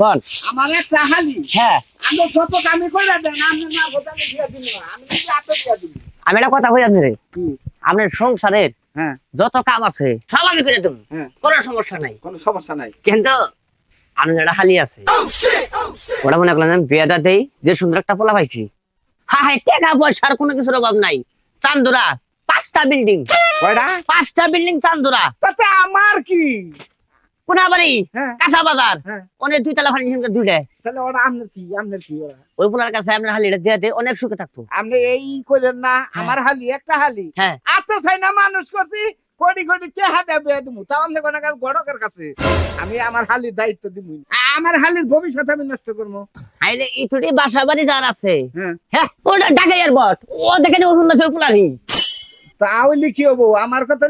কোন আমার একটা হালি। হ্যাঁ। আমি যত কামি করে দেন আমি না গোদামে দিয়ে দিব আমি নিজে দিয়ে দিব আমি একটা কথা কই আপনি আপনার সংসারের হ্যাঁ। যত কাম আছে সব আমি করে দেবো। হ্যাঁ। কোনো সমস্যা নাই। কোনো সমস্যা নাই। কিন্তু আমি একটা হালি আছে। ওরা মনে করলাম বিয়েটা দেই যে সুন্দর একটা পোলা পাইছি। হ্যাঁ হ্যাঁ টাকা পয়সার কোনো কিছুর অভাব নাই। চান্দুরা পাঁচটা বিল্ডিং কয়টা? পাঁচটা বিল্ডিং চান্দুরা। তাতে আমার কি? হ্যাঁ। কাঁচা বাজার। হ্যাঁ। অনেক দুই তালা ফার্নিচার দুইটা। তাহলে ওরা আপনার কি আপনার কি ওরা? ওই পোলার কাছে আমরা হালিটা দিয়ে দে অনেক সুখে থাকব। আপনি এই কইলেন না আমার হালি একটা হালি। হ্যাঁ। এত চাই না মানুষ করছি কোটি কোটি চেহা দেবে দিমু তাও আপনি কোন কাজ গড়কের কাছে? আমি আমার হালির দায়িত্ব দিব। আমার হালির ভবিষ্যৎ আমি নষ্ট করব। আইলে ইতুটি বাসা বাড়ি যার আছে। হ্যাঁ। হ্যাঁ ওটা ঢাকা এয়ারপোর্ট। ও দেখে ও সুন্দর সে পোলারি তাহলে কি হব? আমার কথা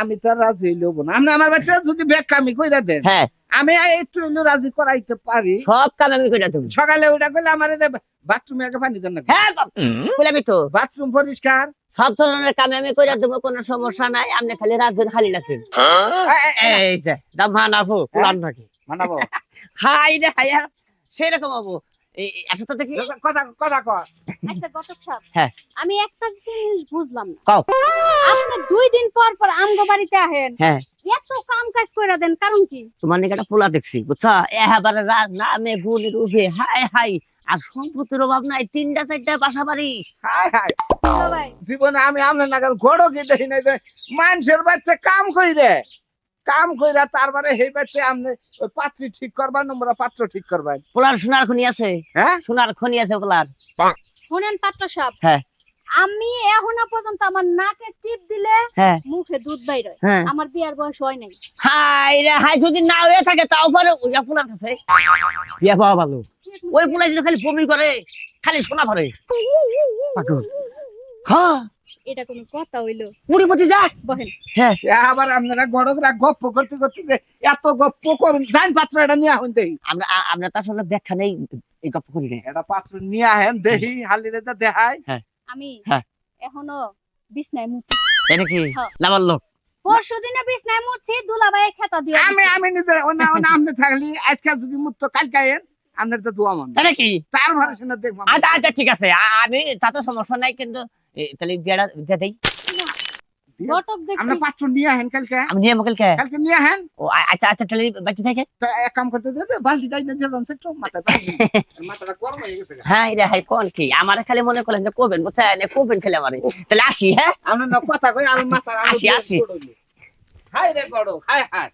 আমি তো রাজি হইলে হব না। আপনি আমার বাচ্চা যদি আমি কইরা দেন হ্যাঁ। আমি একটু হইলেও রাজি করাইতে পারি। সব কাম আমি করে দেবো। সকালে ওটা করলে আমার বাথরুমে আগে পানি দেন না হ্যাঁ বলবি তো। বাথরুম পরিষ্কার? সব ধরনের কামে আমি কইরা দেবো কোনো সমস্যা নাই। আপনি খালি রাজন খালি রাখেন এই যে দাম আপু পুরান নাকি মানাবো? হাই রে হাই সেরকম হব। এই আসলে দেখি কথা কথা কর আচ্ছা সাহেব হ্যাঁ। আমি একটা জিনিস বুঝলাম না। আপনি দুই দিন পর পর আমগো বাড়িতে আহেন। হ্যাঁ। এত কাম কাজ করে দেন কারণ কি? তোমার নাকি একটা পোলা দেখছি বুঝছ? এবারে রাত নামে গুণের উঠে হাই হাই আর সম্পত্তির অভাব নাই তিনটা চারটা বাসা বাড়ি হাই হাই জীবনে আমি আপনার নাগাল ঘোড়ো কি দেখি নাই যে মানুষের বাচ্চা কাম কইরে। কাম কইরা তারপরে সেই বাচ্চা আপনি ওই পাত্রী ঠিক করবার নম্বর পাত্র ঠিক করবেন। পোলার সোনার খনি আছে? হ্যাঁ? সোনার খনি আছে পোলার। শুনেন পাত্র সাহেব। হ্যাঁ। আমি এখনও পর্যন্ত আমার নাকে টিপ দিলে হ্যাঁ। মুখে দুধ বাইর হয়। হ্যাঁ। আমার বিয়ার বয়স হয় নাই। হাই রে হাই যদি না হয়ে থাকে তাও পারে ওই পোলার কাছে। ইয়া বাবা ভালো। ওই পোলাই যদি খালি বমি করে খালি সোনা ভরে পাগল। হ্যাঁ। এটা কোনো কথা হইল। মুড়িপতি যা। বহেন। হ্যাঁ। আবার আপনারা গড়করা গপ্প করতে করতে এত গপ্প করুন জান পাত্র এটা নিয়ে আহুন দেহি। আমরা আমরা তার সঙ্গে ব্যাখ্যা নেই এই গপ্প করি না এটা পাত্র নিয়ে আহেন দেহি হালিরে তো দেখাই আমি হ্যাঁ। এখনও বিছনায় মুছি তাই নাকি? হ্যাঁ। লাভার লোক। পরশু দিনে বিছনায় মুছি দুলা ভাই খেতা দিয়ে আমি আমি নিজে ওনা ওনা আপনি থাকলি আজকে যদি মুক্ত কালকে আইন আপনার তো দোয়া মান। তাই নাকি? তার ভরে শুনে দেখব। আচ্ছা আচ্ছা ঠিক আছে। আমি তাতে সমস্যা নাই কিন্তু তাহলে বিয়াটা দিয়ে দেই ঘটক দেখছি আমরা পাত্র নিয়ে আহেন কালকে আমি নিয়ে মকল কে কালকে নিয়ে আহেন ও আ- আচ্ছা আচ্ছা তাহলে বাকি থাকে তা এক কাম করতে দে বালতি দাই দিয়ে যাচ্ছে একটু মাথায় পানি দিন। মাথাটা গরম হয়ে গেছে গা। হ্যাঁ রে হাই কোন কি আমার খালি মনে করলেন যে কবেন বুঝছেন এ কবেন খেলে আমারে তাহলে আসি হ্যাঁ আমরা না কথা কই আর মাথার আলো আসি, দিয়ে আসি। গড়ইলো। হাই রে গড়ো হাই হাই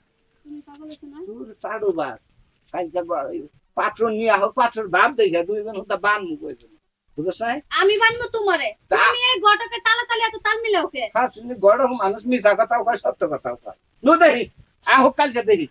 তুমি পাগল হইছো না? দূর সাড়ু বাস কালকে ব- পাত্র নিয়ে হোক পাত্রর ভাব দেখা দুইজন হতা বান মুখ হয়েছে বুঝছ না আমি বানবো তোমারে। তুমি এই গটকে তালা তালি এত তাল মিলে ওকে খাস গড় মানুষ মিছা কথাও কয় সত্য কথা কয়। নো দেখি আহ কালকে দেখি